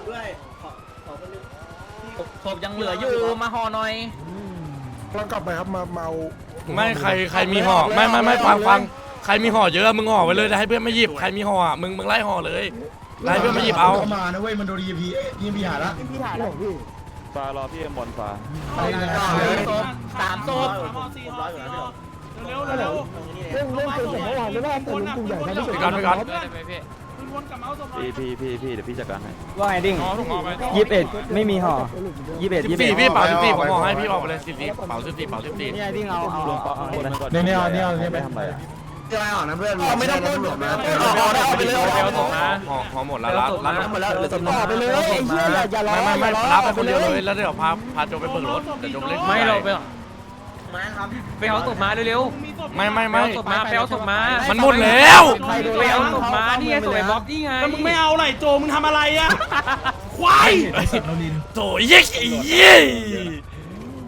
ดด้วย ขอขอคนนึงศพยังเหลืออยู่มาห่อหน่อยเรากลับไปครับมาเมาไม่ใครใครมีห่อไม่ไม่ไม่ฟังฟังใครมีห่อเยอะมึงห่อไว้เลยให้เพื่อนไม่หยิบใครมีห่ออะมึงมึงไล่ห่อเลยไล่เพื่อนไม่หยิบเอาเข้ามานะเว้ยมันโดน EMP EMP หาละพี่ถ่ายแล้วพี่ฟ้ารอพี่เอ็มบอลฟ้าอะไรนะสามศพผมร้อยอยู่นะพี่หลงเรื่องเรื่องเกิดจากเมื่อวานไม่ว่าแต่ลุงตู่ใหญ่ทำไม่เสร็จไปก่อนไปก่อน พี่พี่พี่พี่เดี๋ยวพี่จัดการให้ว่าไงดิ้งยี่สิบเอ็ดไม่มีห่อยี่สิบเอ็ดสิยี่บสิบสี่เอ็ดพี่เป่าสิบสี่ผมห่อให้พี่ออกไปเลยสิบสี่เป่าสิบสี่เป่าสิบสี่นี่ไงดิ้งเอาเอารวมเอาเอาเอาเอาก่อนเนี่ยเนี่ยเนี่ยเนี่ยไม่ไปทำอะไรอะไม่ต้องพูดหรอกนะห่อห่อหมดแล้วรับรับหมดแล้วเหลือสมต่อไปเลยไอ้เหี้ยอย่าอย่ารอไม่ไม่อย่ารอไม่รับไปคนเดียวเลยแล้วเดี๋ยวพาพาโจไปเบิกรถเดี๋ยวโจไปเล่นไม่เราไป มาครับไปเอาศพมาเร็วไม่ไม่ๆไปไม่เอาศพมาไปเอาศพมามันหมดแล้วใครโดนไปเอาศพมานี่ไงศพไอ้บ๊อบนี่ไงแล้วมึงไม่เอาไหนโจมึงทำอะไรอะควายไอ้สิบโนลินโถเยี่ยอีเยี่ย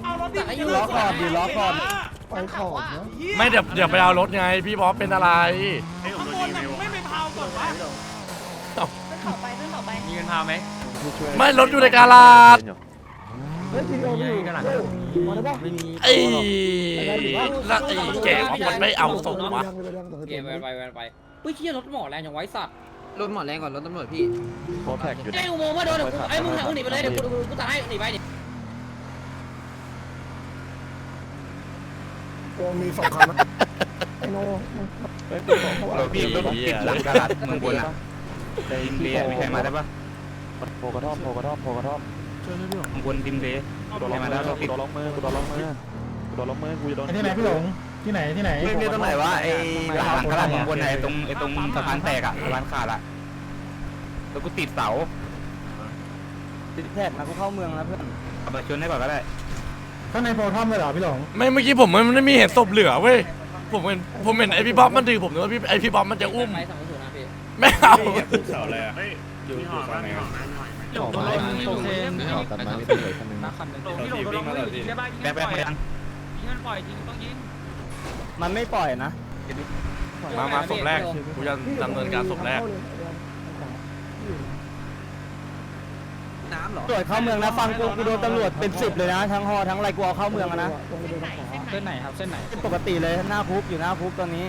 เอารถดิล้อก่อนดิล้อก่อนไปขอบนะไม่เดี๋ยวเดี๋ยวไปเอารถไง พี่บ๊อบเป็นอะไรข้างบนน่ะมึงไม่ไปพาวก่อนวะมีเงินพาไหมไม่รถอยู่ในกาลาด เฮ้ยทีเดียวไม่อยู่มาได้ปะไม่มีไอ้แล้วไอ้แก่มันไม่เอาศพวะเกมไปไปไปไปเฮ้ยเฮียรถหมอแรงอย่างไว้สัตว์รถหมอแรงก่อนรถตำรวจพี่โคแท็กอยู่ไอ้อุโมงค์มาโดนเดี๋ยวกูไอ้มึงหนีไปเลยเดี๋ยวกูกูตัดให้หนีไปดิโอ้มีสองคันนะไอ้โน่พี่รถติดหลังกระดาษเมืองบนอะใจเรียมีใครมาได้ปะโพกระท่อมโพกระท่อมโพกระท่อม บนดิมเบย์กูโดนล็อกมือกูโดนล็อกมือกูโดนล็อกมือกูโดนล็อกมือกูจะโดนที่ไหนพี่หลงที่ไหนที่ไหนไม่มีตรงไหนวะไอ้หลังกระดาษบนไหนตรงไอ้ตรงสะพานแตกอะสะพานขาดอะแล้วกูติดเสาติดแทกนะกูเข้าเมืองแล้วเพื่อนเอาไปชนให้ก่อนก็ได้ข้างในโพทอมเลยเหรอพี่หลงไม่เมื่อกี้ผมมันไม่มีเห็นศพเหลือเว้ยผมเห็นผมเห็นไอพี่บ๊อบมันดื้อผมนึกว่าพี่ไอพี่บ๊อบมันจะอุ้มไปสองศูนย์นะพี่ไม่เอาเสาอะไรอะอยู่อยู่ฝั่งไหนครับ หลงรถโอเคตัดไม้ไม่เป็นไรคันนึงพี่หลงรถไม่ยิงได้ป่ะยิงแบกแบกไปยังยิงมันปล่อยยิงต้องยิงมันไม่ปล่อยนะ มามาศพแรกกูจะดำเนินการศพแรกตรวจเข้าเมืองนะฟังกูกูโดนตำรวจเป็นสิบเลยนะ ทั้งฮอทั้งอะไรกูเอาเข้าเมืองนะเส้นไหนครับเส้นไหนปกติเลยหน้าคุกอยู่หน้าคุกตอนนี้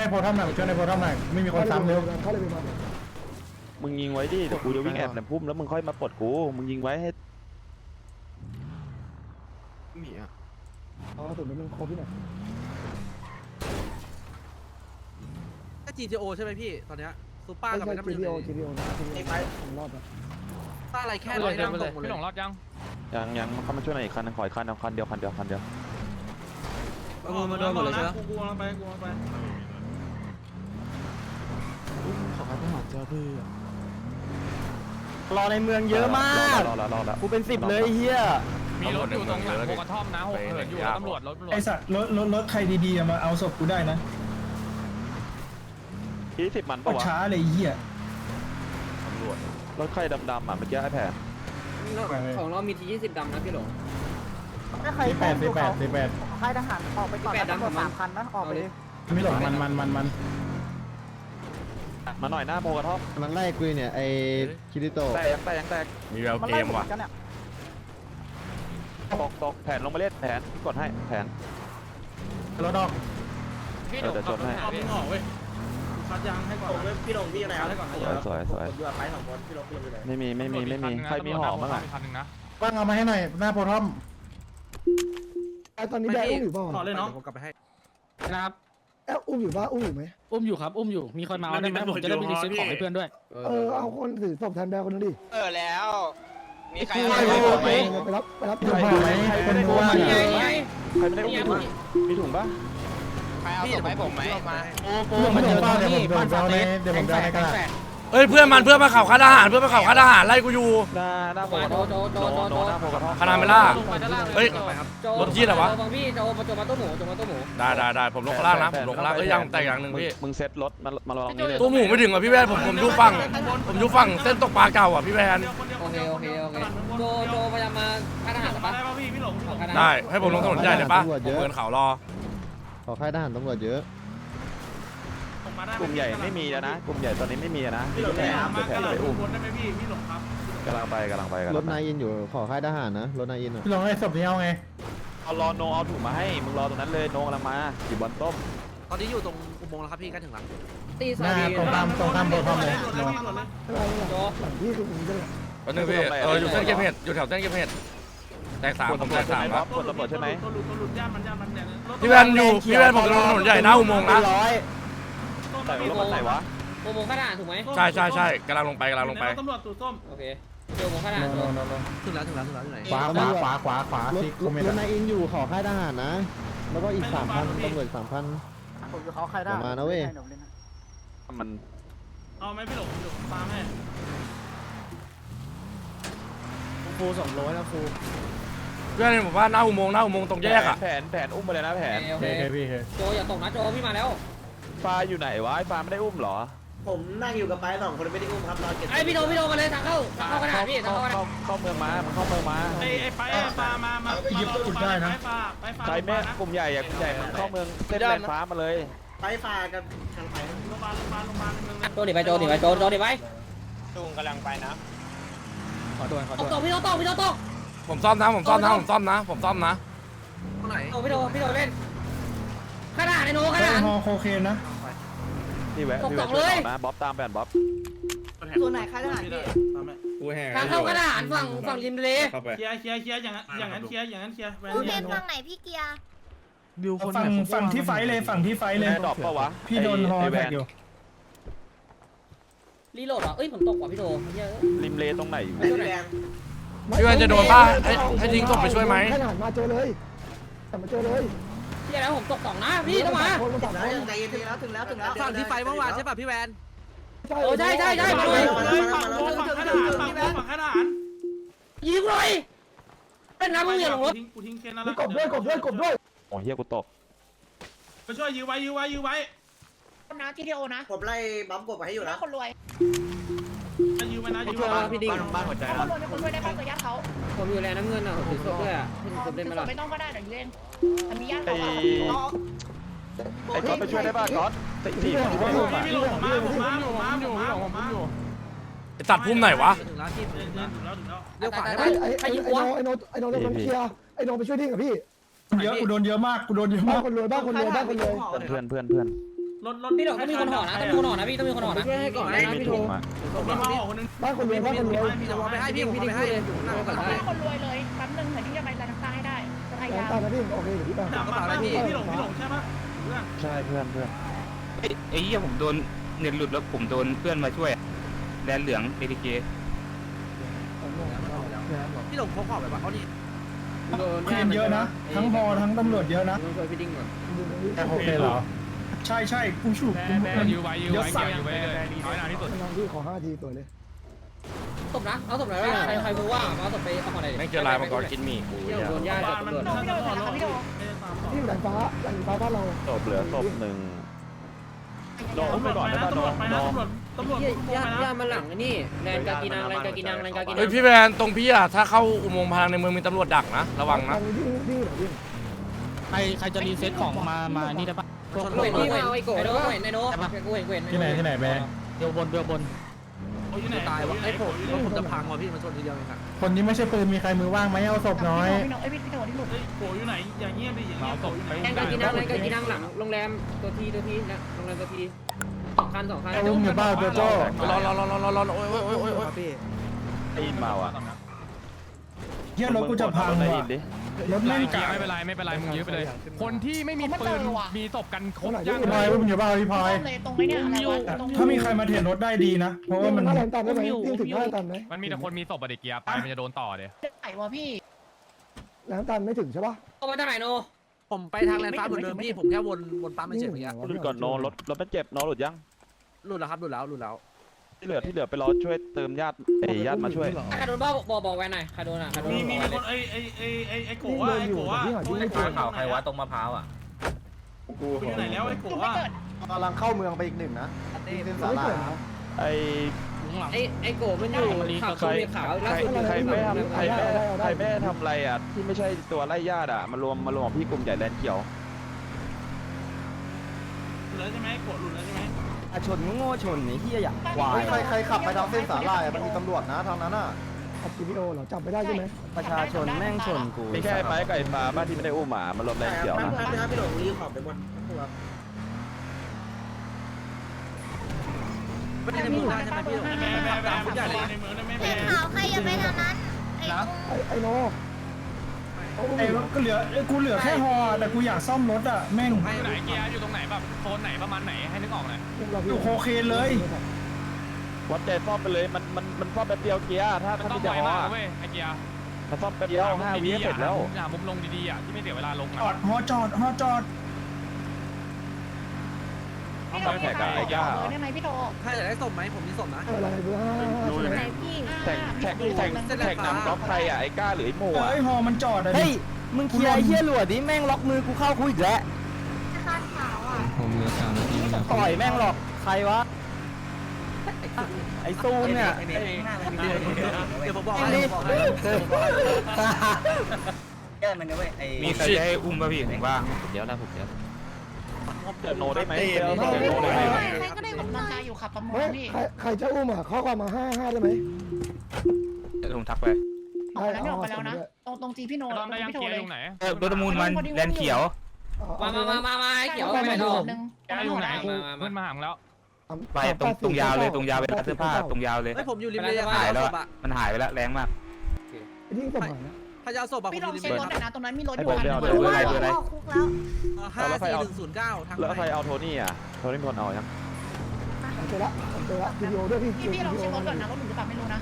ในโพทอมหน่อยช่วยในโพทอมหน่อยไม่มีคนซ้ำเร็วเขาเลยไปมามึงยิงไว้ดิเดี๋ยวกูจะวิ่งแอบในพุ่มแล้วมึงค่อยมาปลดกู มึงยิงไว้ให้อ๋อสุดมันครบที่ไหนก็ GTO ใช่ไหมพี่ ตอนเนี้ยซูเปอร์ไม่กับใช่ไอ้น้ำจีมันดีโอจีดีโอนะจีดีโอผมรอดนะต้าอะไรแค่ร้อยนั่งตรงหมดเลยพี่หลงรอดยังยังยังเข้ามาช่วยหน่อยอีกคันนึงขออีกคันเอาคันเดียวคันเดียวคันเดียว เอามือมาโดนหมดเลยใช่ไหมกูกลัวไปกูกลัวไป รอในเมืองเยอะมากรอแล้วรอรอรอกูเป็นสิบเลยไอ้เฮียมีรถอยู่ตรงหลังโพกระท่อมนะหกเหินอยู่ตำรวจรถตำรวจไอสัตว์รถรถรถใครดีๆมาเอาศพกูได้นะยี่สิบมันปะวะช้าเลยเหี้ยตำรวจรถใครดำๆอะเมื่อกี้ไอ้แผนของเรามีทียี่สิบดำนะพี่หลงสี่แปดสี่แปดสี่แปดค่ายทหารออกไปก่อนแปดดำของมันคันนะออกไปเลยพี่หลงมันมันมันมัน มาหน่อยหน้าโพกระท่อมมันไล่กูเนี่ยไอ้คิริโตะแตกแตกแตกมีแววเกมว่ะตกตกแผนลงมาเล่นแผนกดให้แผนรถออกพี่หลงขับรถเอาหามึพี่งออกเว้ยคัดยางให้ก่อนผมนะพี่หลงพี่อะไรครับสวยสวยสวยผมอยู่กับไปสองคนพี่หลงพี่หลงอยู่ไหนไม่มีไม่มีไม่มีใครมีห่อบ้างอะคันนึงนะว่างเอามาให้หน่อยหน้าโพทอมไอ้ตอนนี้แดงอุ้มอยู่เปล่าขอเลยเนาะผมกลับไปให้นะครับ แอบอุ้มอยู่ป่ะอุ้มอยู่ไหมอุ้มอยู่ครับ อุ้มอยู่ มีคนมาเอาได้ไหมผมจะได้ไปรีเซ็ตของให้เพื่อนด้วย เออเอาคนถือศพแทนแบลคนนึงดิเออแล้ว มีใครไปเอาไปรับไปรับถูกไหมคนดูว่านี่ไงนี่ไงใครไม่ได้มีถุงมีถุงปะใครเอาส่งไปผมไหมมาโอ้โหมันเจอตรงนี้บ้านฟาเตสเดี๋ยวผมจะในกระดาษ เอ้ยเพื่อนมันเพื่อนมาข่าวค่าทหารเพื่อนมาข่าวค่าทหารไล่กูอยู่ หน้าหน้าโพกระโจโจโจโจโจหน้าโพกระท่อมคณะเมล่าเฮ้ยโจรถที่ไหนวะบางพี่โจมาโจมาตู้หมูโจมาตู้หมูได้ได้ได้ผมลงข้างล่างนะผมลงข้างล่างเอ้ยยังแต่อย่างหนึ่งพี่มึงเซ็ตรถมามาลองนี้เลยตัวหมูไม่ถึงอะพี่แวนผมผมยู่ฝั่งผมยู่ฝั่งเส้นตกปลาเก่าอะพี่แวนโอเคโอเคโอเคโจโจพยายามมาค่ายทหารหรือปะได้ป่ะพี่พี่หลงของคณะได้ให้ผมลงถนนใหญ่เลยปะผมเดินเขารอขอค่ายทหารตำรวจเยอะ กลุ่มใหญ่ไม่มีแล้วนะ กลุ่มใหญ่ตอนนี้ไม่มีแล้วนะพี่หลงแผได้นมากแผกนระหไปล่ำอุ้มบนได้ไหมพี่พี่หลงครับกำลังไปกำลังไปกำรลัถงไปนายอินอยู่ขอค่ายทหารนะรถนายอินอะพี่ลองไอ้ศพนี้เอาไงเอารอโนเอาถุงมาให้มึงรอตรงนั้นเลยโนกำลังมาอยู่บนต้มตอนนี้อยู่ตรงอุโมงค์แล้วครับพี่ใกล้ถึงแล้วหน้าตรงตามตรงตามโบทอมเลยโดโนนพี่โดนเลยหลังที่คือผมจะวันนึงพี่เอออยู่เส้นเก็บเห็ดอยู่แถวเส้นเก็บเห็ดแตกสามคนผมตำรแตวจกใช่สามไหมคบ๊อรับบคนตำรวจใช่ไหมตัวหลุดตัวหลุดย่านมันย่านมันเนี่ยพี่แวนอยู่พี่แวนผมอยู่ถนนใหญ่หน้าอุโมงค์นะ แต่รถมันไหนวะโอโมงข้าดาถูกไหมใช่ใช่ใช่กำลังลงไปกำลังลงไปตำรวจตูส้มโอเคเจอโมงข้าด่านโนโนโนถึงแล้วถึงแล้วถึงแล้วอยู่ไหนขวาขวาขวาขวาขวารถสิรกูถไม่รได้ถนายอินอยู่ขอค่ายทหารนะ แล้วก็อีกสามพันตำรวจสามพันผมจะเขาใครได้มานะเว้ยมันเอาไหมพี่หลงหลงตามให้ฟูสองร้อยแล้วฟูเพื่อนผมว่าหน้าอุโมงค์หน้าอุโมงค์ตรงแยกอะแผนแผนอุ้มไปเลยนะแผนโอโอเคพี่เคโจอย่าตกนะโจพี่มาแล้ว ฟ้าอยู่ไหนวะไอ้ฟ้าไม่ได้อุ้มเหรอผมนั่งอยู่กับไปสองคนไม่ได้อุ้มครับรอเก็บไอพี่โดพี่โดมาเลยทางเข้าทางเข้ากระดาษพี่ทางเข้ากระดาษเข้าเมืองมามันเข้าเมืองมาไอ้ไอ้ไปไอ้ปลามามาไปปลาไปปลาใครแม่กลุ่มใหญ่อะกลุ่มใหญ่มันเข้าเมืองเส้นแลนฟ้ามาเลยไปฝ่ากับทางไปโรงพยาบาลโรงพยาบาลโรงพยาบาลเมืองโจหนีไปโจหนีไปโจโจหนีไปขอโทษขอตโทกษตกพี่โดตกพี่โดตกผมซ่อมนะผมซ่อมนะผมซ่อมนะผมซ่อมนะตรงไหนตกพี่โดพี่โดเล่นข้าด่านไอโนข้าด่านฮอโคเคนนะ พี่แวะตกพี่สแวะองช่วยเลยต่อนะบ๊อบตามแผนบ๊อบตัวไหนใครทหารพี่ตามไปทางเข้ากระดาษฝั่งฝั่งริมทะเลเคลียร์เคลียร์เคลียร์อย่างนั้นอย่างนั้นเคลียร์อย่างนั้นเคลียร์ผู้เล่นฝั่งไหนพี่เกียร์ฝั่งฝั่งที่ไฟเลยฝั่งที่ไฟเลยแม่ดรอปปะวะพี่โดนฮอไอ้แท็แวกนอยู่รีโหลดเหรอเอ้ยผมตกว่ะพี่โดเยอะริมเลตรงไหนอยู่ไอ้แดงพี่แวนจะโดนป้าให้ให้ทิ้งศพไปช่วยไหมทหารมาเจอเลยแต่มาเจอเลย พี่แล้วผมตกสองนะพี่ต้องมาคนสองคนใจเย็นถึงแล้วถึงแล้วถึงแล้วฝั่งที่ไฟเมื่อวานใช่ป่ะพี่แวนโอ้ใช่ใช่ใช่มาเลยฝั่งโลฝั่งขนาดฝั่งโลฝั่งขนาดยิงเลยเป็นน้ำมึงอย่าลงรถกูทิ้งเคนนั่นมีละกบด้วยกบด้วยกบด้วยโอ้เฮียกูตกไปช่วยยื้อไว้ยื้อไว้ยื้อไว้นะจีทีโอนะผมไล่บัมกบให้อยู่นะคนรวย พี่ดิงคนรวยเป็นคนรวยได้บ้านกับญาติเขาผมอยู่แลน้ำเงินอะผมถือศพด้วยอะพี่ถือศพเล่นมาหรอไม่ต้องก็ได้เดี๋ยวเล่นมีญาติไอ้เขาไอ้ก๊อตไปช่วยได้ป่ะก๊อตติดสี่คนที่ไม่อุ้มอะพี่หลงผมมาผมมาผมมาผมมาผมมาไอ้ตัดพุ่มไหนวะถึงแล้วที่ถึงแล้วถึงแล้วเลี้ยวขวาไอ้ได้ไอ้ป่ะไอ้ไอ้ไอ้โนไอ้โนไอ้โนเรื่องมันเคลียร์ไอ้โนไปช่วยดิ้งกับพี่เยอะกูโดนเยอะมากกูโดนเยอะบ้านมากคนรวยบ้านคนรวยบ้านคนรวยเพื่อนเพื่อนเพื่อน รถรถพี่หลงต้องมีคนห่อนะต้องมีคนห่อนะพี่ต้องมีคนห่อนะช่วยให้ก่อนไม่มีถุงอะผมมาห่อคนนึงบ้านคนรวยบ้านคนรวยพี่จะวางไปให้พี่ผมไปให้อยู่หน้าก่อนบ้านคนรวยเลยแป๊บนึงเหมือนที่จะไปร้านน้ำตาให้ได้จะพยายามตามนะพี่โอเคเดี๋ยวพี่ตามถามมาพี่พี่หลงพี่หลงใช่ปะเพื่อนใช่เพื่อนเพื่อนไอ้เหี้ยผมโดนเน็ตหลุดแล้วผมโดนเพื่อนมาช่วยแดนเหลืองเอทีเคพี่หลงพกของไปป่ะเขานี่ทีมเยอะนะ ทั้งฮอทั้งตำรวจเยอะนะช่วยพี่ดิ้งก่อนแต่โอเคเหรอ ใช่ใช่กูฉุกกูมันยื้อไว้ยื้อไว้เกี่ยวยื้อไว้เลยเอาให้นานที่สุดน้องพี่ขอห้าทีตัวเลยศพนะ เอาศพไหนวะใครใครรู้ว่าเอาศพไปเอาห่อไหนแม่งเจอลายมังกรกินหมี่กูเที่ยวเนี่ยโดนย่าบ้าจับนมันตำรวจท่านตลอดรถที่แหลมฟ้าแหลมฟ้าบ้านเราศพเหลือศพหนึ่งโดนตำรไปวจก่อนไปได้นะป่ะโดตำรวจนไปโดนะนตำรวจตำรวจย่าไปย่านะมาหลังนี่แลนกากีนังแลนกากีนังแลนกากีนัเฮ้ยงพี่แวนตรงพี่อะถ้าเข้าอุโมงค์พลังในเมืองมีตำรวจดักนะระวังนะดิ้งดิ้งเหรอดิ้งใครใครจะรีเซ็ตของมามานี่ได้ปะ กูเห็นพี่มาไอ้โกไอ้โนกูเห็นไอ้โนกูเห็นกูเห็นที่ไหนที่ไหนแม่เดี๋ยวบนเดี๋ยวบนโอ้ยอยู่ไหนตายวะไอ้ไอ้ผผมมรถผมจะพังว่ะพี่มันชนทีเดียวเองอะคนนี้ไม่ใช่ปืนมีใครมือว่างไหมเอาศพน้อยพี่โนไอ้พี่โนที่หลุดเฮ้ยโผล่อยู่ไหน อย่างเงียบดิอย่างเงียบโผล่อยู่ไหนแลนกากีนังแลนกากีนังหลังโรงแรมตัวทีตัวทีนะโรงแรมตัวทีสองคันสองคันไอ้อุ้มอยู่บ้านโจโจ้รอรอรอรอรอรอโอ้ยโอ้ยโอ้ยโอ้ยโอ้ยได้ยินมาว่ะ เฮียรถกูจะพังได้ว่ะยินดิรถแม่งไม่กะไม่เป็นไรไม่เป็นไรมึงยื้อไปเลย คนที่ไม่มีปืนมีศพกันครบยังพี่พลอยอุ้มอยู่บ้านพี่พลอยเลยตรงไอ้เนี่ยอะไรวะตรงถ้ามีใครมาเถียนรถได้ดีนะ เพราะว่ามันถ้าแหลมตันได้ไหมดิ้งถึงห้าตันไหมมันมีแต่คนมีศพอะเด็กเกียร์ไปมันจะโดนต่อเดี๋ยวไหนวะพี่แหลมตันไม่ถึงใช่ปะเอาไปทางไหนโนผมไปทางแลนด์ฟ้าเหมือนเดิมพี่ผมแค่วนวนปั๊มไม่เฉยเมื่อกี้หลุดก่อนโนรถรถมันเจ็บโนหลุดยังหลุดแล้วครับหลุดแล้วหลุดแล้ว ที่เหลือที่เหลือไปรอช่วยเติมญาติไอ้ญาติมาช่วยใครโดนบ้าบอกบอกแวนหน่อยใครโดนอะใครโดนมีมีบอกคนไอ้ไอ้ไอ้ไอ้ไอ้โกะไอ้โกะไอ้โกะข่าวใครวะตรงมะพร้าวอะกูอยู่ไหนแล้วไอ้หนูโกะไม่อะเกิดกำลังเข้าเมืองไปอีกหนึ่งนะที่เส้นสาไม่ราเกิดนะไอ้ไอ้ไอ้โกมันอยู่ขาวใครมีขาวใคล่ารสุดใครไม่ทำใครไม่ใครไม่ทำอะไรอะที่ไม่ใช่ตัวไล่ญาติอะมารวมมารวมกับพี่กลุ่มใหญ่แลนเขียวหลุดแล้วใช่ไหมโกะหลุดแล้วใช่ไหม ชนโง่ชนไอ้เหี้ยอย่างควายใครใครขับไปทางเส้นสาลายมันมีตำรวจนะทางนั้นอะขับ GPO เหรอจับไม่ได้ใช่ไหมประชาชนแม่งชนกูมีแค่ไม้ไก่ฟ้าบ้านที่ไม่ได้อุ้มหมามันลมแรงเขียวนะพี่หลงรีขอบไปหมดไม่ได้ในเมืองได้ใช่ไหมพี่หลงแม่แม่แม่ผมใหญ่เลยในเมืองนะแม่แม่ขาวใครอย่าไปทางนั้นไอ้ไอ้ไอ้โนเขาอุ้มไอ้อยู่ก็เหลือไอ้กูเหลือแค่ฮอแต่กูอยากซ่อมรถอะแม่งอยู่ไหนเกียร์อยู่ตรงไหนแบบโซนไหนประมาณไหนให้นึกออกหน่อยอุ้มเราอยู่โคเคนเลยวัดใจซ่อมไปเลยมันมันมันซ่อมแป๊บเดียวเกียร์ถ้ามันถ้าต้องมีไวแต่ฮอมากอะเว้ยไอเกียร์มันซ่อมแป๊บเดียวห้าวิเสร็จแล้วหามุมลงดีๆอะที่ไม่เสียเวลาลงจอดอะฮอจอดฮอจอด พี่โดแท็กไอ้ก้าได้ไหมพี่โดถ้าอยากได้ศพไหมผมมีศพนะ อะไรเบอร์ห้าห้าห้าใช่ไหมไหนพี่แท็กแท็กแท็กแท็กนำก๊อฟใครอะไอ้ก้าหรือไอ้โม่เอออะไอ้ฮอมันจอดอะดิเฮ้ยมึงเคลียร์ไอ้เหี้ยหลวดดิแม่งล็อกมือกูเข้าคุยอีกแล้วคาดขาวอะต่อยแม่งหรอกใครวะไอ้ซูนเนี่ยเดี๋ยวผมบอกให้ผมบอกให้แก้มันนะเว้ยไอ้มีใครจะให้อุ้มป่ะพี่ผมว่าเดี๋ยวนะผมเดี๋ยว เดี๋ยวโนได้ไหมเดี๋ยวเดี๋ยวโนได้ไหมใครก็ได้ผมใจอยู่ขับประมวไม่ลพี่ใครใครจะอุ้มอะข้อความมาห้าห้าได้ไหมเดี๋ยวผมทักไปออกแล้วไม่ออกไปแล้วนะ ตรงตรงจีพี่โนตอนได้ยังพี่โนเกียร์เลอยยู่ไหนเออรถประมูลมันแลนเขียว มามามามามาไอ้เขียวไปไหนหต่อนึ่งแกอยู่ไหนเพื่อนมาหามึงแล้วไปตรงตรงยาวเลยตรงยาวไปร้านเสื้อผ้าตรงยาวเลยเฮ้ยผมอยู่ริมเลยหายแล้วศอะพอะมันหายไปแล้วแรงมากยิ่งสมัยนะ ถ้าจะเอาศพอะผมพี่อลองยู่ริมเช็คเลยรถหน่อยนะตรงนั้นมีรถอให้ยู่ผมคันเดี๋ยวนึเดี๋ยวงเดี๋ยวอะไรเดี๋ยวอะไรคุกแล้วห้าสี่หนึ่งศูนย์เก้าทางแล้วใครเอาโทนี่อะโทนี่มีคนเอายังเจอละเจอละ GPO ด้วยพี่พี่พี่ลองเช็ครถก่อนนะรถหนูจะกลับไม่รู้นะ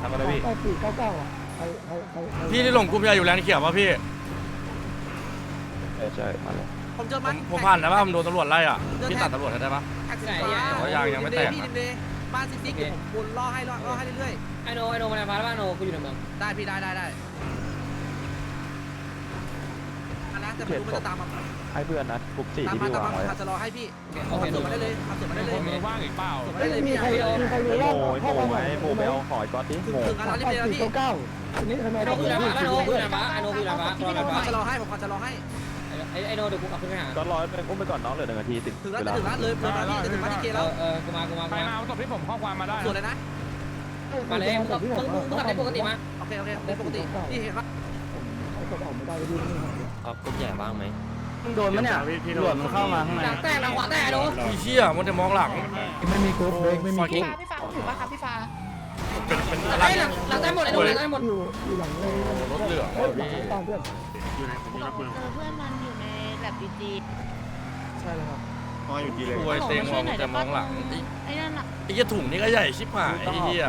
ทำอะไรพี่แปดสี่เก้าเก้าอะใครใครใครใครพี่ที่หลงกลุ่มใหญ่อยู่แลนด์เขียวป่ะพี่ ใช่ใช่มาเลยผมเจอผมัมนผมผ่านนะว่าผมโดนตำรวจไล่อะพี่ตัดตำรวจให้ได้ปะ แท็กสีฟ้าอ๋อยังยังไม่แตกนะพี่ริมเลย บ้านซิตี้เดี๋ยวผมวนล่อให้ล่อล่อให้เรื่อยไอโนไอโนมาในฟ้าแล้วไอโนกูอยู่ในเมืองๆ ได้พี่ได้ได้ได้อันนะแต่ไม่รู้มันจะตามมาให้เพื่อนนะกลุ่มสี่ตามที่มาพี่ตามวางมาไว้ขับจะรอให้พี่โอเอาเคเสืโออมาเคได้เลยเอาเสือมาได้เลยคนมือว่างอีกเปล่าเสือมาได้เลยมีพี่ใครมีใครรู้ไอ้ว่าโม่ไอ้ข้อโม่ความไอ้โม่ไปเอาหอยก้อนดิถึงโม่ถึงร้านแปริมดเลยนะสี่พี่เก้าเก้าทีนี้ทำไมไอโนกูอยู่ในฟ้าไอโนกูอยู่ในฟ้าไอโนกูอยู่ในฟ้าผมขับจะรอให้ผมขับจะรอให้ ไอไอโนเดี๋ยวกูกลับขึ้นไปหา ก็ร้อยเป็นอุ้มไปก่อนน้องเหลือหนึ่งนาทีติดถึงร้านเวลาถึงร้านเลยเลยมาพี่จะถึงร้านที่เกเอแล้วอเออกูมากูมาใครกูมามาเอาศพที่ผมข้อความมาได้ส่วนเลยนะมาเลยมึงมึงมึงมึงขับได้ปกติมาโอเคโอเคเป็นปกติพี่เห็นปะเขาจะออกไม่ได้ดีนี่ครับกลุ่มใหญ่บ้างไหมมึงโดนมั้ยเนี่ยหลวดมันเข้ามาข้างในหลังแตกหลังขวาแตกไอโนพี่เชี่ยมันจะมองหลัง ไม่มีกรุ๊ปเบรกไม่มีกพี่รุ๊ปฟ้าพี่ฟ้าถือป่ะครับพี่ฟ้าเป็นเป็นหลัอะงไรหลังหลังแตกหมดไอโนหลังแตกหมดอยู่อยู่หลังเลยรถเหลืองเฮ้ยหลังตามเพื่อนเจอเพื่อนมันอยู่ใน แลบดีจีใช่แล้วครับป่วยเต็งว่ามันจะมองหลังไอ้นั่นอะไอ้เหี้ยถุงนี่ก็ใหญ่ชิบหายไอ้เหี้ย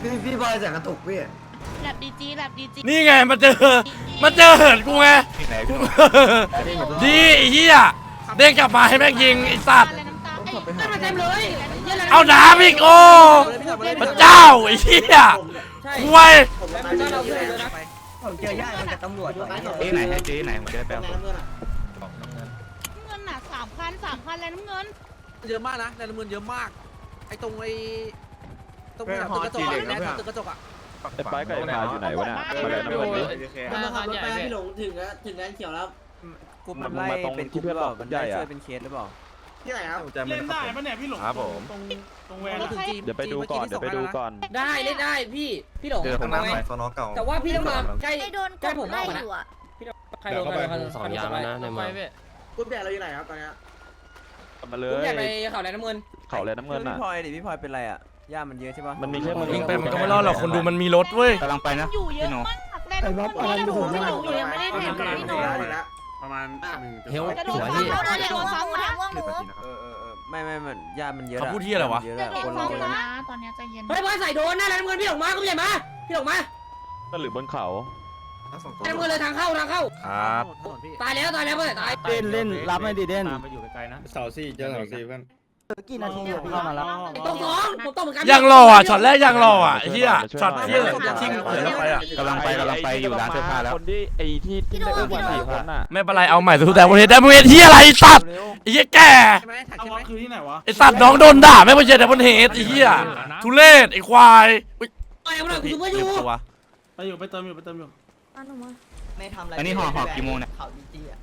พี่พี่บอยแสงกระตุกพี่แลบดีจีแลบดีจีนี่ไงมาเจอมาเจอเหินกูไงที่ไหนพี่ดีไอ้เหี้ยเด้งกลับมาให้แม่งยิงไอ้สัตว์อะไรน้ำตาไอ้ไม่มาเต็มเลยเยอะเลยเอาน้ำอีกโอ้พระเจ้าไอ้เหี้ยใช่คุยแล้วมึงก็เราเยอะเลยนะ ผมเจอญาติมันกับตำรวจว่ะเอ้ไหนให้เจ๊ไหนผมจะได้แปลเงินน่ะสามพันสามพันแล้วน้ำเงินเยอะมากนะในเมืองเยอะมาก ไอ้ตรงไอ้ตรงตึกกระจกอะแนวตึกกระจกอะไอ้ป้ายไก่พาอยู่ไหนวะเนี่ยมาเลยน้ำเงินดิมาขับรถไปพี่หลงถึงแล้วถึงแล้วเขียวแล้วกูมันมาตรงที่เพื่อนบอกมันใหญ่อะเป็นเคสหรือเปล่า ที่ไหนครับเล่นได้ปะเนี่ยพี่หลงครับผม ตรงตรงแวนถึงจีเดี๋ยวไปดูก่อน เดี๋ยวไปดูก่อน ได้เล่นได้พี่พี่หลงเจอผมทำไมน้ำใหม่ซอนอเก่าแต่ว่าพี่ต้องมาใกล้ไอ้โดนกใกล้ดผมไล่มากกว่าอนะยู่อะใครโดนใครโดนสองยางแล้วนะในเมืองคุณแบกเราอยู่ไหนครับตอนนี้มาเลผมยอยากไปเขาแหลมน้ำเงินเขาเลยน้ำเงินอะ พี่พลอยดิพี่พลอยเป็นไรอะย่ามันเยอะใช่ปะมันมีแค่มึงยิงไปมันก็ไม่รอดหรอกคนดูมันมีรถเว้ยกำลังไปนะอยู่เยอะมากแลน้ำเงินพี่จะโดนพี่หลงอยู่ยังไม่ได้แทงกับพี่โน ประมาณเฮล จะโดนซ้ำเขาจะโดนซ้ำนะว่างหนูเออเออเออไม่ไม่มันญาติมันเยอะเขาพูดที่อะไรวะ เยอะจะอะโดคนนเราเยซ้ำอะนะตอนนี้ใจเย็นเฮ้ยบอยใส่โดนหน้าแหลมน้ำเงินพี่หลงมาคุณใหญ่มาพี่หลงมาก็หรือบนเขาแหลมน้ำเงินเลยทางเข้าทางเข้า ครับถนนพี่ตายแล้วตายแล้วเพื่อนตายเล่นเล่นรับไม่ดีเด่นเสาสี่เจอเสาสี่เพื่อน กี่นาทีเข้ามาแล้วตกสองผมตกเหมือนกันยังรออะช็อตแรกยังรออะไอ้เหี้ยช็อตที่ทิ้งเผยแล้วไปอะกำลังไปกำลังไปอยู่ร้านเสื้อผ้าแล้วคนที่ไอ้ที่ที่ได้อุ้มมาสี่คนน่ะไม่เป็นไรเอาใหม่สุดแต่บนเฮดแต่บนเฮดที่อะไรไอ้สัตว์ไอ้เหี้ยแก่ใช่ไหมแท็กเอาใช่ไหวะมคือที่ไหนวะไอ้สัตว์น้องโดนด่าไม่บนเฮดแต่บนเฮดไอ้เหี้ยทุเรศไอ้ควายอุ๊ยไปเอาหน่อยกูซูเปอร์ยูตัวไปอยู่ไปเติมอยู่ไปเติมอยู่มาหนูมาไม่ทำอะไรอันนี้ห่อห่อกี่โมงเนี่ยเขาดีจีอะ